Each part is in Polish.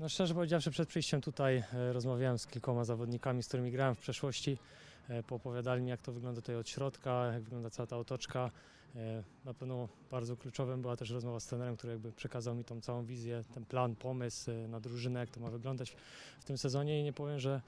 No szczerze powiedziawszy, przed przyjściem tutaj e, rozmawiałem z kilkoma zawodnikami, z którymi grałem w przeszłości. E, Poopowiadali mi, jak to wygląda tutaj od środka, jak wygląda cała ta otoczka. E, Na pewno bardzo kluczowym była też rozmowa z trenerem, który jakby przekazał mi tą całą wizję, ten plan, pomysł na drużynę, jak to ma wyglądać w tym sezonie i nie powiem, że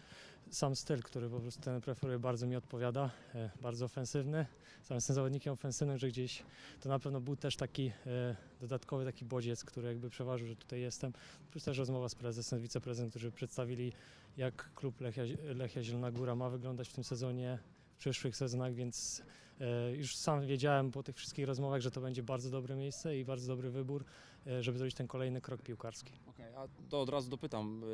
sam styl, który po prostu ten preferuje, bardzo mi odpowiada, e, bardzo ofensywny. Sam jestem zawodnikiem ofensywnym, że gdzieś to na pewno był też taki e, dodatkowy taki bodziec, który jakby przeważył, że tutaj jestem. Plus też rozmowa z prezesem, wiceprezesem, którzy przedstawili, jak klub Lechia, Lechia Zielona Góra ma wyglądać w tym sezonie, w przyszłych sezonach, więc e, już sam wiedziałem po tych wszystkich rozmowach, że to będzie bardzo dobre miejsce i bardzo dobry wybór, e, żeby zrobić ten kolejny krok piłkarski. Okej, a to od razu dopytam,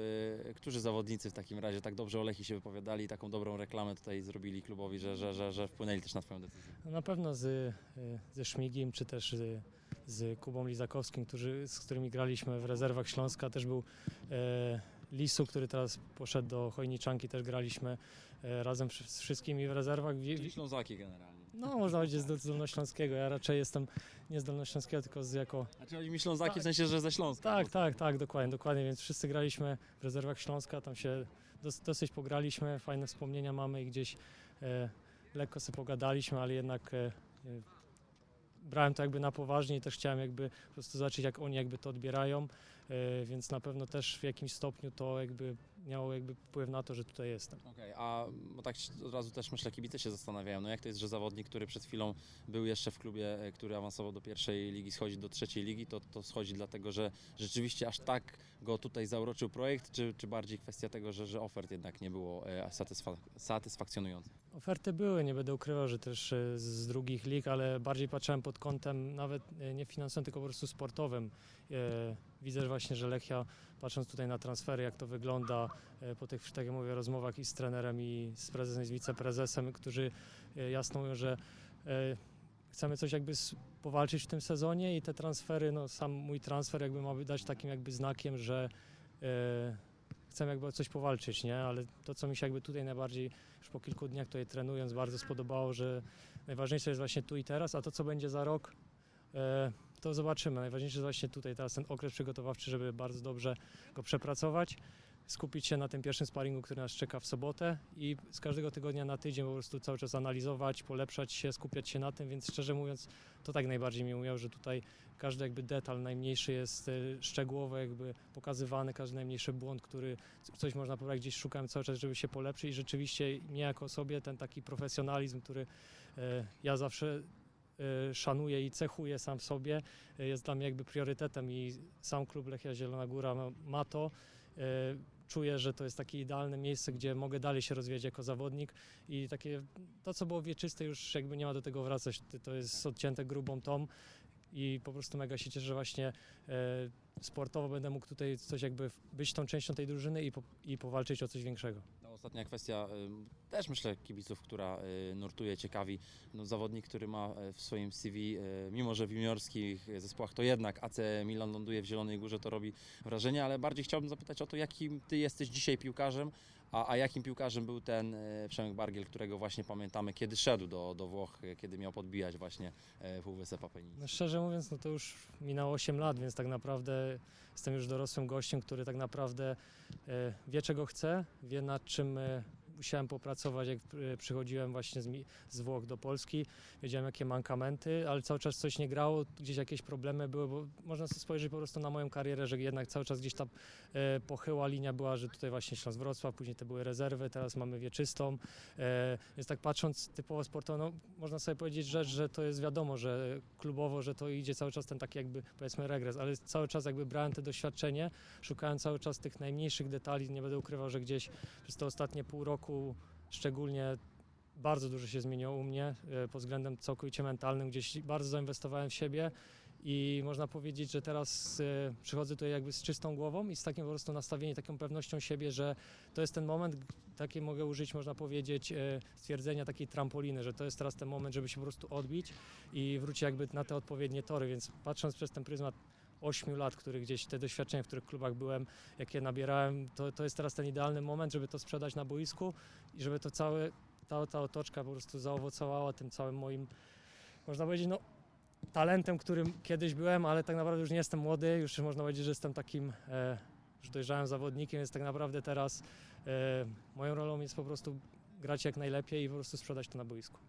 y, którzy zawodnicy w takim razie tak dobrze o Lechii się wypowiadali, taką dobrą reklamę tutaj zrobili klubowi, że, że, że, że wpłynęli też na Twoją decyzję? No na pewno z, e, ze Szmigiem, czy też z, z Kubą Lizakowskim, którzy, z którymi graliśmy w rezerwach Śląska. Też był e, Lisu, który teraz poszedł do Chojniczanki, też graliśmy e, razem z wszystkimi w rezerwach. Czyli Ślązaki generalnie. No, można powiedzieć z Dolnośląskiego. Ja raczej jestem nie z Dolnośląskiego, tylko z jako... Znaczy chodzi mi Ślązaki Tak. w sensie, że ze Śląska. Tak, tak, tak, dokładnie, dokładnie. Więc wszyscy graliśmy w rezerwach Śląska, tam się dos, dosyć pograliśmy, fajne wspomnienia mamy i gdzieś e, lekko sobie pogadaliśmy, ale jednak e, e, brałem to jakby na poważnie i też chciałem jakby po prostu zobaczyć, jak oni jakby to odbierają, więc na pewno też w jakimś stopniu to jakby miało jakby wpływ na to, że tutaj jestem. Okej, a bo tak od razu też myślę, kibice się zastanawiają, no jak to jest, że zawodnik, który przed chwilą był jeszcze w klubie, e, który awansował do pierwszej ligi, schodzi do trzeciej ligi, to, to schodzi dlatego, że rzeczywiście aż tak go tutaj zauroczył projekt, czy, czy bardziej kwestia tego, że, że ofert jednak nie było e, satysfa- satysfakcjonujących? Oferty były, nie będę ukrywał, że też e, z drugich lig, ale bardziej patrzyłem pod kątem nawet e, nie finansowym, tylko po prostu sportowym. Widzę właśnie, że Lechia, patrząc tutaj na transfery, jak to wygląda e, po tych, tak jak mówię, rozmowach i z trenerem, i z prezesem, i z wiceprezesem, którzy e, jasno mówią, że e, chcemy coś jakby powalczyć w tym sezonie i te transfery, no sam mój transfer jakby ma dać takim jakby znakiem, że chcemy jakby coś powalczyć, nie? Ale to, co mi się jakby tutaj najbardziej już po kilku dniach tutaj trenując bardzo spodobało, że najważniejsze jest właśnie tu i teraz, a to co będzie za rok, to zobaczymy. Najważniejsze jest właśnie tutaj teraz ten okres przygotowawczy, żeby bardzo dobrze go przepracować, skupić się na tym pierwszym sparingu, który nas czeka w sobotę i z każdego tygodnia na tydzień po prostu cały czas analizować, polepszać się, skupiać się na tym, więc szczerze mówiąc to tak najbardziej mi umiał, że tutaj każdy jakby detal najmniejszy jest e, szczegółowo jakby pokazywany, każdy najmniejszy błąd, który coś można poprawić, gdzieś szukałem cały czas, żeby się polepszyć i rzeczywiście mnie jako osobie ten taki profesjonalizm, który e, ja zawsze szanuję i cechuję sam w sobie, e, jest dla mnie jakby priorytetem i sam klub Lechia Zielona Góra ma, to. E, Czuję, że to jest takie idealne miejsce, gdzie mogę dalej się rozwijać jako zawodnik i takie, to co było wieczyste już jakby nie ma do tego wracać, To- jest odcięte grubą tą i po prostu mega się cieszę, że właśnie sportowo będę mógł tutaj coś jakby być tą częścią tej drużyny i, po, i powalczyć o coś większego. Ostatnia kwestia, y, też myślę kibiców, która y, nurtuje, ciekawi. No, zawodnik, który ma y, w swoim CV, mimo że w juniorskich zespołach to jednak AC Milan ląduje w Zielonej Górze, to robi wrażenie, ale bardziej chciałbym zapytać o to, jakim ty jesteś dzisiaj piłkarzem, a, a jakim piłkarzem był ten y, Przemek Bargiel, którego właśnie pamiętamy, kiedy szedł do, do Włoch, kiedy miał podbijać właśnie Półwysep Apeniński. No szczerze mówiąc, no to już minęło 8 lat, więc tak naprawdę jestem już dorosłym gościem, który tak naprawdę e, wie czego chce, wie nad czym e, musiałem popracować, jak e, przychodziłem właśnie z, z Włoch do Polski. Wiedziałem jakie mankamenty, ale cały czas coś nie grało, gdzieś jakieś problemy były, bo można sobie spojrzeć po prostu na moją karierę, że jednak cały czas gdzieś ta e, pochyła linia była, że tutaj właśnie Śląsk Wrocław, później to były rezerwy, teraz mamy wieczystą. E, więc tak patrząc typowo sportowo, no, można sobie powiedzieć rzecz, że to jest wiadomo, że klubowo, że to idzie cały czas ten taki jakby powiedzmy regres, ale cały czas jakby brałem te doświadczenie, szukałem cały czas tych najmniejszych detali, nie będę ukrywał, że gdzieś przez te ostatnie pół roku szczególnie bardzo dużo się zmieniło u mnie e, pod względem całkowicie mentalnym, gdzieś bardzo zainwestowałem w siebie i można powiedzieć, że teraz e, przychodzę tutaj jakby z czystą głową i z takim po prostu nastawieniem, taką pewnością siebie, że to jest ten moment, takie mogę użyć, można powiedzieć, e, stwierdzenia takiej trampoliny, że to jest teraz ten moment, żeby się po prostu odbić i wrócić jakby na te odpowiednie tory, więc patrząc przez ten pryzmat 8 lat, który gdzieś te doświadczenia, w których klubach byłem, jakie nabierałem, to, to jest teraz ten idealny moment, żeby to sprzedać na boisku i żeby to całe, ta, ta otoczka po prostu zaowocowała tym całym moim, można powiedzieć, no talentem, którym kiedyś byłem, ale tak naprawdę już nie jestem młody, już można powiedzieć, że jestem takim e, już dojrzałym zawodnikiem, więc tak naprawdę teraz e, moją rolą jest po prostu grać jak najlepiej i po prostu sprzedać to na boisku.